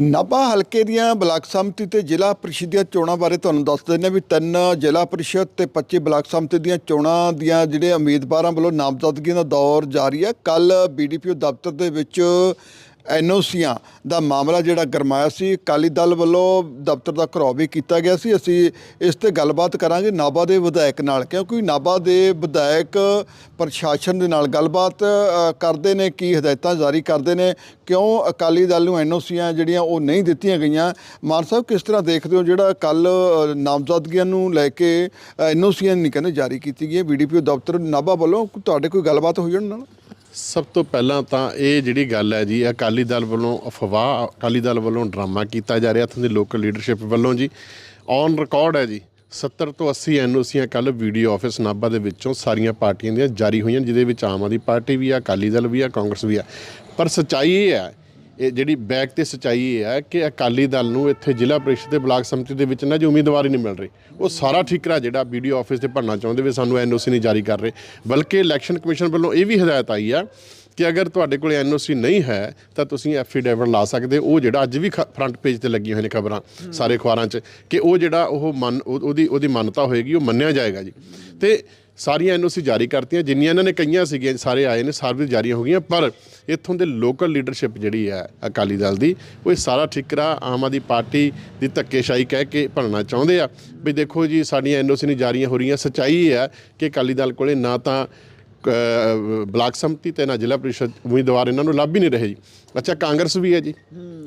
ਨਾਭਾ ਹਲਕੇ ਦੀਆਂ ਬਲਾਕ ਸੰਮਤੀ ਤੇ ਜ਼ਿਲ੍ਹਾ ਪ੍ਰੀਸ਼ਦ ਦੀਆਂ ਚੋਣਾਂ ਬਾਰੇ ਤੁਹਾਨੂੰ ਦੱਸ ਦਿੰਦੇ ਹਾਂ ਵੀ ਤਿੰਨ ਜ਼ਿਲ੍ਹਾ ਪ੍ਰੀਸ਼ਦ ਤੇ 25 ਬਲਾਕ ਸੰਮਤੀ ਦੀਆਂ ਚੋਣਾਂ ਦੀਆਂ ਜਿਹੜੇ ਉਮੀਦਵਾਰਾਂ ਵੱਲੋਂ ਨਾਮਜ਼ਦਗੀਆਂ ਦਾ ਦੌਰ ਜਾਰੀ ਹੈ। ਕੱਲ ਬੀਡੀਪੀਓ ਦਫ਼ਤਰ ਦੇ ਵਿੱਚ ਐਨਓਸੀਆਂ ਦਾ ਮਾਮਲਾ ਜਿਹੜਾ ਗਰਮਾਇਆ ਸੀ, ਅਕਾਲੀ ਦਲ ਵੱਲੋਂ ਦਫ਼ਤਰ ਦਾ ਘਰਾਓ ਵੀ ਕੀਤਾ ਗਿਆ ਸੀ। ਅਸੀਂ ਇਸ ਤੇ ਗੱਲਬਾਤ ਕਰਾਂਗੇ ਨਾਭਾ ਦੇ ਵਿਧਾਇਕ ਨਾਲ, ਕਿਉਂਕਿ ਨਾਭਾ ਦੇ ਵਿਧਾਇਕ ਪ੍ਰਸ਼ਾਸਨ ਦੇ ਨਾਲ ਗੱਲਬਾਤ ਕਰਦੇ ਨੇ, ਕੀ ਹਦਾਇਤਾਂ ਜਾਰੀ ਕਰਦੇ ਨੇ, ਕਿਉਂ ਅਕਾਲੀ ਦਲ ਨੂੰ ਐਨਓਸੀਆਂ ਜਿਹੜੀਆਂ ਉਹ ਨਹੀਂ ਦਿੱਤੀਆਂ ਗਈਆਂ। ਮਾਨ ਸਾਹਿਬ, ਕਿਸ ਤਰ੍ਹਾਂ ਦੇਖਦੇ ਹੋ ਜਿਹੜਾ ਕੱਲ ਨਾਮਜ਼ਦਗੀਆਂ ਨੂੰ ਲੈ ਕੇ ਐਨਓਸੀਆਂ ਨਹੀਂ ਕਹਿੰਦੇ ਜਾਰੀ ਕੀਤੀ ਗਈ ਬੀਡੀਪੀਓ ਦਫ਼ਤਰ ਨਾਭਾ ਵੱਲੋਂ ਤੁਹਾਡੇ ਕੋਈ ਗੱਲਬਾਤ ਹੋਈ ਉਹਨਾਂ ਨਾਲ? ਸਭ ਤੋਂ ਪਹਿਲਾਂ ਤਾਂ ਇਹ ਜਿਹੜੀ ਗੱਲ ਹੈ ਜੀ ਅਕਾਲੀ ਦਲ ਵੱਲੋਂ ਅਫਵਾਹ, ਅਕਾਲੀ ਦਲ ਵੱਲੋਂ ਡਰਾਮਾ ਕੀਤਾ ਜਾ ਰਿਹਾ ਇੱਥੋਂ ਦੀ ਲੋਕਲ ਲੀਡਰਸ਼ਿਪ ਵੱਲੋਂ ਜੀ। ਔਨ ਰਿਕਾਰਡ ਹੈ ਜੀ 70 ਤੋਂ 80 ਐਨਓਸੀਆਂ ਕੱਲ ਵੀਡੀਓ ਆਫਿਸ ਨਾਭਾ ਦੇ ਵਿੱਚੋਂ ਸਾਰੀਆਂ ਪਾਰਟੀਆਂ ਦੀਆਂ ਜਾਰੀ ਹੋਈਆਂ, ਜਿਹਦੇ ਵਿੱਚ ਆਮ ਆਦਮੀ ਪਾਰਟੀ ਵੀ ਆ, ਅਕਾਲੀ ਦਲ ਵੀ ਆ, ਕਾਂਗਰਸ ਵੀ ਆ। ਪਰ ਸੱਚਾਈ ਇਹ ਹੈ ਇਹ ਜਿਹੜੀ ਬੈਕ ਤੇ ਸੱਚਾਈ ਇਹ ਹੈ ਕਿ ਅਕਾਲੀ ਦਲ ਨੂੰ ਇੱਥੇ ਜ਼ਿਲ੍ਹਾ ਪ੍ਰੀਸ਼ਦ ਦੇ ਬਲਾਕ ਸਮਿਤੀ ਦੇ ਵਿੱਚ ਨਾ ਜੀ ਉਮੀਦਵਾਰ ਹੀ ਨਹੀਂ ਮਿਲ ਰਹੀ। ਉਹ ਸਾਰਾ ਠੀਕਰਾ ਜਿਹੜਾ ਵੀਡੀਓ ਆਫਿਸ ਤੇ ਭਰਨਾ ਚਾਹੁੰਦੇ ਵੀ ਸਾਨੂੰ ਐਨਓਸੀ ਨਹੀਂ ਜਾਰੀ ਕਰ ਰਹੇ। ਬਲਕਿ ਇਲੈਕਸ਼ਨ ਕਮਿਸ਼ਨ ਵੱਲੋਂ ਇਹ ਵੀ ਹਦਾਇਤ ਆਈ ਆ ਕਿ ਅਗਰ ਤੁਹਾਡੇ ਕੋਲ ਐਨਓਸੀ ਨਹੀਂ ਹੈ, ਤਾਂ ਤੁਸੀਂ ਐਫੀਡੇਵਿਟ ਲਾ ਸਕਦੇ ਹੋ। ਉਹ ਜਿਹੜਾ ਅੱਜ ਵੀ ਫਰੰਟ ਪੇਜ ਤੇ ਲੱਗੀਆਂ ਹੋਈਆਂ ਨੇ ਖਬਰਾਂ ਸਾਰੇ ਅਖਬਾਰਾਂ 'ਚ ਕਿ ਉਹ ਜਿਹੜਾ ਉਹ ਮੰਨ, ਉਹ- ਉਹਦੀ ਉਹਦੀ ਮਾਨਤਾ ਹੋਏਗੀ, ਉਹ ਮੰਨਿਆ ਜਾਏਗਾ ਜੀ। ਤੇ ਸਾਰੀਆਂ ਐਨਓਸੀ ਜਾਰੀ ਕਰਤੀਆਂ, ਜਿੰਨੀਆਂ ਇਹਨਾਂ ਨੇ ਕਈਆਂ ਸੀਗੀਆਂ, ਸਾਰੇ ਆਏ ਨੇ, ਸਾਰੀਆਂ ਜਾਰੀ ਹੋ ਗਈਆਂ, ਪਰ ਇੱਥੋਂ ਦੇ ਲੋਕਲ ਲੀਡਰਸ਼ਿਪ ਜਿਹੜੀ ਹੈ ਅਕਾਲੀ ਦਲ ਦੀ, ਉਹ ਇਹ ਸਾਰਾ ਠਿਕਰਾ ਆਮ ਆਦਮੀ ਪਾਰਟੀ ਦੀ ਧੱਕੇਸ਼ਾਹੀ ਕਹਿ ਕੇ ਭਰਨਾ ਚਾਹੁੰਦੇ ਆ। ਵੀ ਦੇਖੋ ਜੀ, ਸਾਡੀਆਂ ਐਨਓਸੀ ਨਹੀਂ ਜਾਰੀਆਂ ਹੋ ਰਹੀਆਂ, ਸੱਚਾਈ ਹੈ ਕਿ ਅਕਾਲੀ ਦਲ ਕੋਲੇ ਨਾ ਤਾਂ ਬਲਾਕ ਸੰਮਤੀ ਤੇ ਨਾ ਜ਼ਿਲ੍ਹਾ ਪ੍ਰੀਸ਼ਦ ਉਮੀਦਵਾਰ ਇਹਨਾਂ ਨੂੰ ਲੱਭ ਹੀ ਨਹੀਂ ਰਹੇ ਜੀ। ਅੱਛਾ, ਕਾਂਗਰਸ ਵੀ ਹੈ ਜੀ।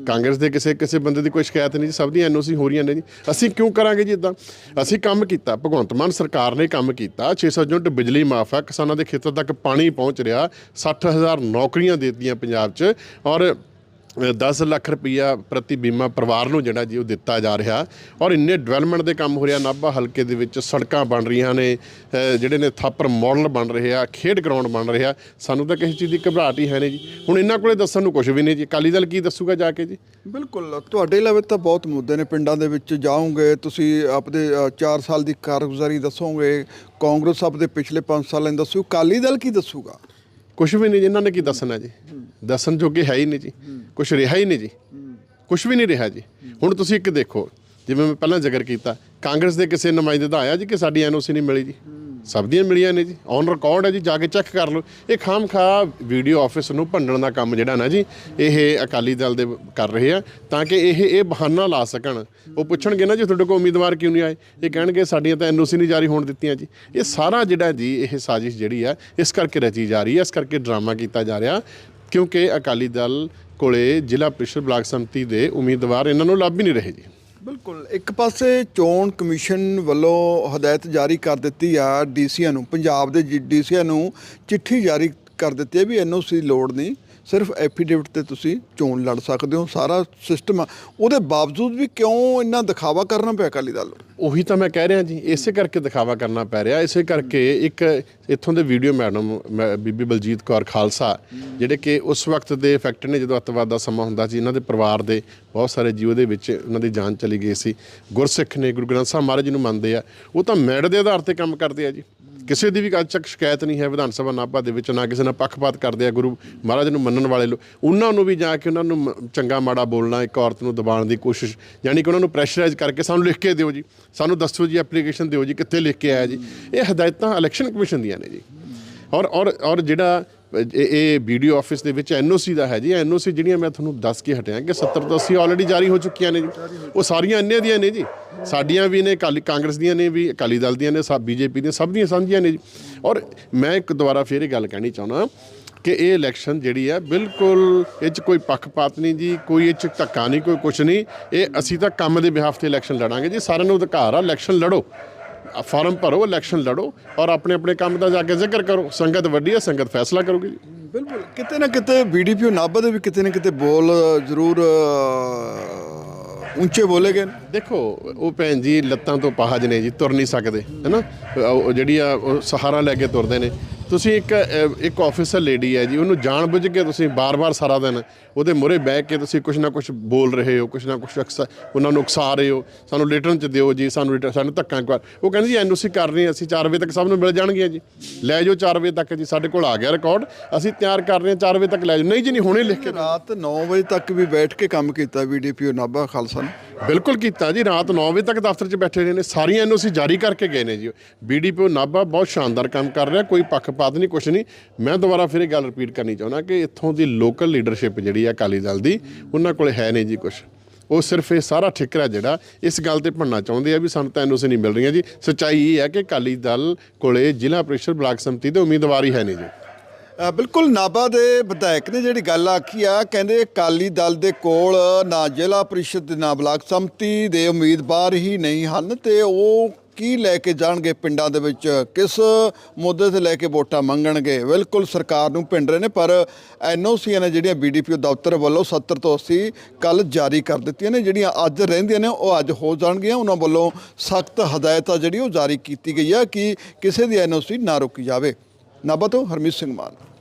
ਕਾਂਗਰਸ ਦੇ ਕਿਸੇ ਕਿਸੇ ਬੰਦੇ ਦੀ ਕੋਈ ਸ਼ਿਕਾਇਤ ਨਹੀਂ ਜੀ। ਸਭ ਦੀਆਂ ਐਨਓਸੀ ਹੋ ਰਹੀਆਂ ਨੇ ਜੀ। ਅਸੀਂ ਕਿਉਂ ਕਰਾਂਗੇ ਜੀ ਇਦਾਂ ਅਸੀਂ ਕੰਮ ਕੀਤਾ। ਭਗਵੰਤ ਮਾਨ ਸਰਕਾਰ ਨੇ ਕੰਮ ਕੀਤਾ। 600 ਯੂਨਿਟ ਬਿਜਲੀ ਮਾਫ ਆ। ਕਿਸਾਨਾਂ ਦੇ ਖੇਤਾਂ ਤੱਕ ਪਾਣੀ ਪਹੁੰਚ ਰਿਹਾ। 60000 ਨੌਕਰੀਆਂ ਦੇ ਦਿੱਤੀਆਂ ਪੰਜਾਬ 'ਚ। ਔਰ 10 ਲੱਖ ਰੁਪਈਆ ਪ੍ਰਤੀ ਬੀਮਾ ਪਰਿਵਾਰ ਨੂੰ ਜਿਹੜਾ ਜੀ ਉਹ ਦਿੱਤਾ ਜਾ ਰਿਹਾ। ਔਰ ਇੰਨੇ ਡਿਵੈਲਪਮੈਂਟ ਦੇ ਕੰਮ ਹੋ ਰਿਹਾ ਨਾਭਾ ਹਲਕੇ ਦੇ ਵਿੱਚ ਸੜਕਾਂ ਬਣ ਰਹੀਆਂ ਨੇ ਜਿਹੜੇ ਨੇ ਥਾਪਰ ਮਾਡਲ ਬਣ ਰਹੇ ਆ ਖੇਡ ਗਰਾਊਂਡ ਬਣ ਰਿਹਾ। ਸਾਨੂੰ ਤਾਂ ਕਿਸੇ ਚੀਜ਼ ਦੀ ਘਬਰਾਹਟ ਹੀ ਹੈ ਨਹੀਂ ਜੀ। ਹੁਣ ਇਹਨਾਂ ਕੋਲੇ ਦੱਸਣ ਨੂੰ ਕੁਝ ਵੀ ਨਹੀਂ ਜੀ। ਅਕਾਲੀ ਦਲ ਕੀ ਦੱਸੂਗਾ ਜਾ ਕੇ ਜੀ? ਬਿਲਕੁਲ ਤੁਹਾਡੇ ਲਵੇ ਤਾਂ ਬਹੁਤ ਮੁੱਦੇ ਨੇ। ਪਿੰਡਾਂ ਦੇ ਵਿੱਚ ਜਾਓਗੇ ਤੁਸੀਂ ਆਪਦੇ 4 ਸਾਲ ਦੀ ਕਾਰਗੁਜ਼ਾਰੀ ਦੱਸੋਗੇ। ਕਾਂਗਰਸ ਆਪਦੇ ਪਿਛਲੇ 5 ਸਾਲਾਂ ਦੀ ਦੱਸੂ। ਅਕਾਲੀ ਦਲ ਕੀ ਦੱਸੂਗਾ? ਕੁਝ ਵੀ ਨਹੀਂ ਜੀ ਇਹਨਾਂ ਨੇ ਕੀ ਦੱਸਣਾ ਜੀ? ਦੱਸਣ ਜੋਗੇ ਹੈ ਹੀ ਨਹੀਂ ਜੀ। ਕੁਝ ਰਿਹਾ ਹੀ ਨਹੀਂ ਜੀ। ਕੁਝ ਵੀ ਨਹੀਂ ਰਿਹਾ ਜੀ। ਹੁਣ ਤੁਸੀਂ ਇੱਕ ਦੇਖੋ, ਜਿਵੇਂ ਮੈਂ ਪਹਿਲਾਂ ਜ਼ਿਕਰ ਕੀਤਾ, ਕਾਂਗਰਸ ਦੇ ਕਿਸੇ ਨੁਮਾਇੰਦੇ ਦਾ ਆਇਆ ਜੀ ਕਿ ਸਾਡੀ ਐਨਓਸੀ ਨਹੀਂ ਮਿਲੀ ਜੀ। ਸਭ ਦੀਆਂ ਮਿਲੀਆਂ ਨੇ ਜੀ। ਔਨ ਰਿਕਾਰਡ ਹੈ ਜੀ, ਜਾ ਕੇ ਚੈੱਕ ਕਰ ਲਓ। ਇਹ ਖਾਮਖਾ ਵੀਡੀਓ ਆਫਿਸ ਨੂੰ ਭੰਡਣ ਦਾ ਕੰਮ ਜਿਹੜਾ ਨਾ ਜੀ, ਇਹ ਅਕਾਲੀ ਦਲ ਦੇ ਕਰ ਰਹੇ ਆ, ਤਾਂ ਕਿ ਇਹ ਇਹ ਬਹਾਨਾ ਲਾ ਸਕਣ। ਉਹ ਪੁੱਛਣਗੇ ਨਾ ਜੀ, ਤੁਹਾਡੇ ਕੋਲ ਉਮੀਦਵਾਰ ਕਿਉਂ ਨਹੀਂ ਆਏ? ਇਹ ਕਹਿਣਗੇ, ਸਾਡੀਆਂ ਤਾਂ ਐਨਓਸੀ ਨਹੀਂ ਜਾਰੀ ਹੋਣ ਦਿੱਤੀਆਂ ਜੀ। ਇਹ ਸਾਰਾ ਜਿਹੜਾ ਜੀ, ਇਹ ਸਾਜ਼ਿਸ਼ ਜਿਹੜੀ ਆ, ਇਸ ਕਰਕੇ ਰਚੀ ਜਾ ਰਹੀ ਹੈ ਇਸ ਕਰਕੇ ਡਰਾਮਾ ਕੀਤਾ ਜਾ ਰਿਹਾ। ਕਿਉਂਕਿ ਅਕਾਲੀ ਦਲ ਕੋਲੇ ਜ਼ਿਲ੍ਹਾ ਪ੍ਰੀਸ਼ਦ ਬਲਾਕ ਸੰਮਤੀ ਦੇ ਉਮੀਦਵਾਰ ਇਹਨਾਂ ਨੂੰ ਲੱਭ ਹੀ ਨਹੀਂ ਰਹੇ ਜੀ। ਬਿਲਕੁਲ। ਇੱਕ ਪਾਸੇ ਚੋਣ ਕਮਿਸ਼ਨ ਵੱਲੋਂ ਹਦਾਇਤ ਜਾਰੀ ਕਰ ਦਿੱਤੀ ਆ ਡੀਸੀਆਂ ਨੂੰ, ਪੰਜਾਬ ਦੇ ਡੀਸੀਆਂ ਨੂੰ ਚਿੱਠੀ ਜਾਰੀ ਕਰ ਦਿੱਤੀ ਹੈ ਵੀ ਐਨਓਸੀ ਦੀ ਲੋੜ ਨਹੀਂ। ਸਿਰਫ ਐਫੀਡੇਵਿਟ ਤੇ ਤੁਸੀਂ ਚੋਣ ਲੜ ਸਕਦੇ ਹੋ, ਸਾਰਾ ਸਿਸਟਮ ਆ। ਉਹਦੇ ਬਾਵਜੂਦ ਵੀ ਕਿਉਂ ਇੰਨਾ ਦਿਖਾਵਾ ਕਰਨਾ ਪਿਆ ਅਕਾਲੀ ਦਲ ਨੂੰ? ਉਹੀ ਤਾਂ ਮੈਂ ਕਹਿ ਰਿਹਾ ਜੀ, ਇਸੇ ਕਰਕੇ ਦਿਖਾਵਾ ਕਰਨਾ ਪੈ ਰਿਹਾ। ਇਸੇ ਕਰਕੇ ਇੱਕ ਇੱਥੋਂ ਦੇ ਵੀਡੀਓ ਮੈਡਮ, ਮੈਂ- ਬੀਬੀ ਬਲਜੀਤ ਕੌਰ ਖਾਲਸਾ, ਜਿਹੜੇ ਕਿ ਉਸ ਵਕਤ ਦੇ ਇਫੈਕਟ ਨੇ, ਜਦੋਂ ਅੱਤਵਾਦ ਦਾ ਸਮਾਂ ਹੁੰਦਾ ਸੀ, ਇਹਨਾਂ ਦੇ ਪਰਿਵਾਰ ਦੇ ਬਹੁਤ ਸਾਰੇ ਜੀਵ ਦੇ ਵਿੱਚ ਉਹਨਾਂ ਦੀ ਜਾਨ ਚਲੀ ਗਈ ਸੀ। ਗੁਰਸਿੱਖ ਨੇ ਗੁਰੂ ਗ੍ਰੰਥ ਸਾਹਿਬ ਮਹਾਰਾਜ ਨੂੰ ਮੰਨਦੇ ਆ। ਉਹ ਤਾਂ ਮੈਡ ਦੇ ਆਧਾਰ ਤੇ ਕੰਮ ਕਰਦੇ ਆ ਜੀ। ਕਿਸੇ ਦੀ ਵੀ ਅੱਜ ਤੱਕ ਸ਼ਿਕਾਇਤ ਨਹੀਂ ਹੈ ਵਿਧਾਨ ਸਭਾ ਨਾਭਾ ਦੇ ਵਿੱਚ, ਨਾ ਕਿਸੇ ਨਾਲ ਪੱਖਪਾਤ ਕਰਦੇ ਆ ਗੁਰੂ ਮਹਾਰਾਜ ਨੂੰ ਮੰਨਣ ਵਾਲੇ ਲੋਕ। ਉਹਨਾਂ ਨੂੰ ਵੀ ਜਾ ਕੇ ਉਹਨਾਂ ਨੂੰ ਮ- ਚੰਗਾ ਮਾੜਾ ਬੋਲਣਾ, ਇੱਕ ਔਰਤ ਨੂੰ ਦਬਾਉਣ ਦੀ ਕੋਸ਼ਿਸ਼, ਯਾਨੀ ਕਿ ਉਹਨਾਂ ਨੂੰ ਪ੍ਰੈਸ਼ਰਾਈਜ਼ ਕਰਕੇ ਸਾਨੂੰ ਲਿਖ ਕੇ ਦਿਓ ਜੀ। ਸਾਨੂੰ ਦੱਸੋ ਜੀ ਐਪਲੀਕੇਸ਼ਨ ਦਿਓ ਜੀ, ਕਿੱਥੇ ਲਿਖ ਕੇ ਆਇਆ ਜੀ। ਇਹ ਹਦਾਇਤਾਂ ਇਲੈਕਸ਼ਨ ਕਮਿਸ਼ਨ ਦੀਆਂ ਨੇ ਜੀ। ਔਰ ਔਰ ਔਰ ਜਿਹੜਾ ਇਹ ਇਹ ਵੀਡੀਓ ਆਫਿਸ ਦੇ ਵਿੱਚ ਐਨਓਸੀ ਦਾ ਹੈ ਜੀ। ਐਨਓਸੀ ਜਿਹੜੀਆਂ ਮੈਂ ਤੁਹਾਨੂੰ ਦੱਸ ਕੇ ਹਟਿਆ ਕਿ 70 ਤੋਂ 80 ਆਲਰੇਡੀ ਜਾਰੀ ਹੋ ਚੁੱਕੀਆਂ ਨੇ ਜੀ। ਉਹ ਸਾਰੀਆਂ ਇੰਨੇ ਦੀਆਂ ਨੇ ਜੀ। ਸਾਡੀਆਂ ਵੀ ਨੇ, ਅਕਾਲੀ ਕਾਂਗਰਸ ਦੀਆਂ ਨੇ ਵੀ, ਅਕਾਲੀ ਦਲ ਦੀਆਂ ਨੇ ਸਭ ਬੀਜੇਪੀ ਦੀਆਂ, ਸਭ ਦੀਆਂ ਸਾਂਝੀਆਂ ਨੇ ਜੀ। ਔਰ ਮੈਂ ਇੱਕ ਦੁਬਾਰਾ ਫੇਰ ਇਹ ਗੱਲ ਕਹਿਣੀ ਚਾਹੁੰਦਾ ਕਿ ਇਹ ਇਲੈਕਸ਼ਨ ਜਿਹੜੀ ਹੈ ਬਿਲਕੁਲ ਇਹ 'ਚ ਕੋਈ ਪੱਖਪਾਤ ਨਹੀਂ ਜੀ, ਕੋਈ ਇਹ 'ਚ ਧੱਕਾ ਨਹੀਂ, ਕੋਈ ਕੁਛ ਨਹੀਂ। ਇਹ ਅਸੀਂ ਤਾਂ ਕੰਮ ਦੇ ਬਿਹਾਫ ਤੇ ਇਲੈਕਸ਼ਨ ਲੜਾਂਗੇ ਜੀ। ਸਾਰਿਆਂ ਨੂੰ ਅਧਿਕਾਰ ਆ ਇਲੈਕਸ਼ਨ ਲੜੋ। ਫਾਰਮ ਭਰੋ ਇਲੈਕਸ਼ਨ ਲੜੋ ਔਰ ਆਪਣੇ ਆਪਣੇ ਕੰਮ ਦਾ ਜਾ ਕੇ ਜ਼ਿਕਰ ਕਰੋ। ਸੰਗਤ ਵੱਡੀ ਹੈ ਸੰਗਤ ਫੈਸਲਾ ਕਰੂਗੀ ਜੀ। ਬਿਲਕੁਲ। ਕਿਤੇ ਨਾ ਕਿਤੇ ਬੀਡੀਪੀਓ ਨਾਭਾ ਦੇ ਵੀ ਕਿਤੇ ਨਾ ਕਿਤੇ ਬੋਲ ਜ਼ਰੂਰ ਉੱਚੇ ਬੋਲੇ ਗਏ ਨੇ। ਦੇਖੋ ਉਹ ਭੈਣ ਜੀ ਲੱਤਾਂ ਤੋਂ ਪਾਹਜ ਨੇ ਜੀ ਤੁਰ ਨਹੀਂ ਸਕਦੇ ਹੈਨਾ? ਉਹ ਜਿਹੜੀ ਆ ਸਹਾਰਾ ਲੈ ਕੇ ਤੁਰਦੇ ਨੇ। ਤੁਸੀਂ ਇੱਕ ਇੱਕ ਆਫੀਸਰ ਲੇਡੀ ਹੈ ਜੀ ਉਹਨੂੰ ਜਾਣ ਬੁੱਝ ਕੇ ਤੁਸੀਂ ਬਾਰ-ਬਾਰ ਸਾਰਾ ਦਿਨ ਉਹਦੇ ਮੂਹਰੇ ਬਹਿ ਕੇ ਤੁਸੀਂ ਕੁਝ ਨਾ ਕੁਝ ਬੋਲ ਰਹੇ ਹੋ ਕੁਝ ਨਾ ਕੁਝ ਉਹਨਾਂ ਨੂੰ ਉਕਸਾ ਰਹੇ ਹੋ ਸਾਨੂੰ ਰਿਟਰਨ ਚ ਦਿਓ ਜੀ ਸਾਨੂੰ ਰਿਟਰਨ ਸਾਨੂੰ ਧੱਕਾ ਕਰ ਉਹ ਕਹਿੰਦੇ ਜੀ ਐਨਓਸੀ ਕਰ ਰਹੇ ਅਸੀਂ 4 ਵਜੇ ਤੱਕ ਸਭ ਨੂੰ ਮਿਲ ਜਾਣਗੀਆਂ ਜੀ। ਲੈ ਜਾਓ 4 ਵਜੇ ਤੱਕ ਜੀ ਸਾਡੇ ਕੋਲ ਆ ਗਿਆ ਰਿਕਾਰਡ ਅਸੀਂ ਤਿਆਰ ਕਰ ਰਹੇ ਹਾਂ 4 ਵਜੇ ਤੱਕ ਲੈ ਜਾਓ। ਨਹੀਂ ਜੀ ਨਹੀਂ ਹੁਣੇ ਲਿਖ ਕੇ ਰਾਤ 9 ਵਜੇ ਤੱਕ ਵੀ ਬੈਠ ਕੇ ਕੰਮ ਕੀਤਾ ਬੀਡੀਪੀਓ ਨਾਭਾ ਖਾਲਸਾ ਨੇ। ਬਿਲਕੁਲ ਕੀਤਾ ਜੀ ਰਾਤ 9 ਵਜੇ ਤੱਕ ਦਫ਼ਤਰ 'ਚ ਬੈਠੇ ਰਹੇ ਨੇ ਸਾਰੀਆਂ ਐਨਓਸੀ ਜਾਰੀ ਕਰਕੇ ਗਏ ਨੇ ਜੀ ਬੀਡੀਪੀਓ ਨਾਭਾ ਬਹੁਤ ਸ਼ਾਨਦਾਰ ਕੰਮ ਕਰ ਰਿਹਾ ਕੋਈ ਪੱਖਪਾਤ ਨਹੀਂ ਕੁਛ ਨਹੀਂ। ਮੈਂ ਦੁਬਾਰਾ ਫਿਰ ਇਹ ਗੱਲ ਰਿਪੀਟ ਕਰਨੀ ਚਾਹੁੰਦਾ ਕਿ ਇੱਥੋਂ ਦੀ ਲੋਕਲ ਲੀਡਰਸ਼ਿਪ ਜਿਹੜੀ ਹੈ ਅਕਾਲੀ ਦਲ ਦੀ, ਉਹਨਾਂ ਕੋਲ ਹੈ ਨਹੀਂ ਜੀ ਕੁਛ। ਉਹ ਸਿਰਫ ਇਹ ਸਾਰਾ ਠਿਕਰਾ ਜਿਹੜਾ ਇਸ ਗੱਲ ਤੇ ਭੰਨਣਾ ਚਾਹੁੰਦੇ ਆ ਵੀ ਸਾਨੂੰ ਤਾਂ ਐਨਓਸੀ ਨਹੀਂ ਮਿਲ ਰਹੀਆਂ ਜੀ। ਸੱਚਾਈ ਇਹ ਹੈ ਕਿ ਅਕਾਲੀ ਦਲ ਕੋਲੇ ਜ਼ਿਲ੍ਹਾ ਪ੍ਰੀਸ਼ਦ ਬਲਾਕ ਸੰਮਤੀ ਦੇ ਉਮੀਦਵਾਰ ਹੀ ਹੈ ਨਹੀਂ ਜੀ। ਬਿਲਕੁਲ ਨਾਭਾ ਦੇ ਵਿਧਾਇਕ ਨੇ ਜਿਹੜੀ ਗੱਲ ਆਖੀ ਆ, ਕਹਿੰਦੇ ਅਕਾਲੀ ਦਲ ਦੇ ਕੋਲ ਨਾ ਜ਼ਿਲ੍ਹਾ ਪ੍ਰੀਸ਼ਦ, ਨਾ ਬਲਾਕ ਸੰਮਤੀ ਦੇ ਉਮੀਦਵਾਰ ਹੀ ਨਹੀਂ ਹਨ ਤੇ ਉਹ ਕੀ ਲੈ ਕੇ ਜਾਣਗੇ ਪਿੰਡਾਂ ਦੇ ਵਿੱਚ? ਕਿਸ ਮੁੱਦੇ ਤੇ ਲੈ ਕੇ ਵੋਟਾਂ ਮੰਗਣਗੇ? ਬਿਲਕੁਲ ਸਰਕਾਰ ਨੂੰ ਪਿੰਡ ਰਹੇ ਨੇ, ਪਰ ਐਨਓਸੀਆਂ ਨੇ ਜਿਹੜੀਆਂ ਬੀਡੀਪੀਓ ਦਫ਼ਤਰ ਵੱਲੋਂ 70 ਤੋਂ 80 ਕੱਲ ਜਾਰੀ ਕਰ ਦਿੱਤੀਆਂ ਨੇ, ਜਿਹੜੀਆਂ ਅੱਜ ਰਹਿੰਦੀਆਂ ਨੇ, ਉਹ ਅੱਜ ਹੋ ਜਾਣਗੀਆਂ। ਉਹਨਾਂ ਵੱਲੋਂ ਸਖਤ ਹਦਾਇਤਾਂ ਜਿਹੜੀ ਉਹ ਜਾਰੀ ਕੀਤੀ ਗਈ ਆ ਕਿ ਕਿਸੇ ਦੀ ਐਨਓਸੀ ਨਾ ਰੋਕੀ ਜਾਵੇ। ਨਾਭਾ ਤੋਂ ਹਰਮੀਤ ਸਿੰਘ ਮਾਨ।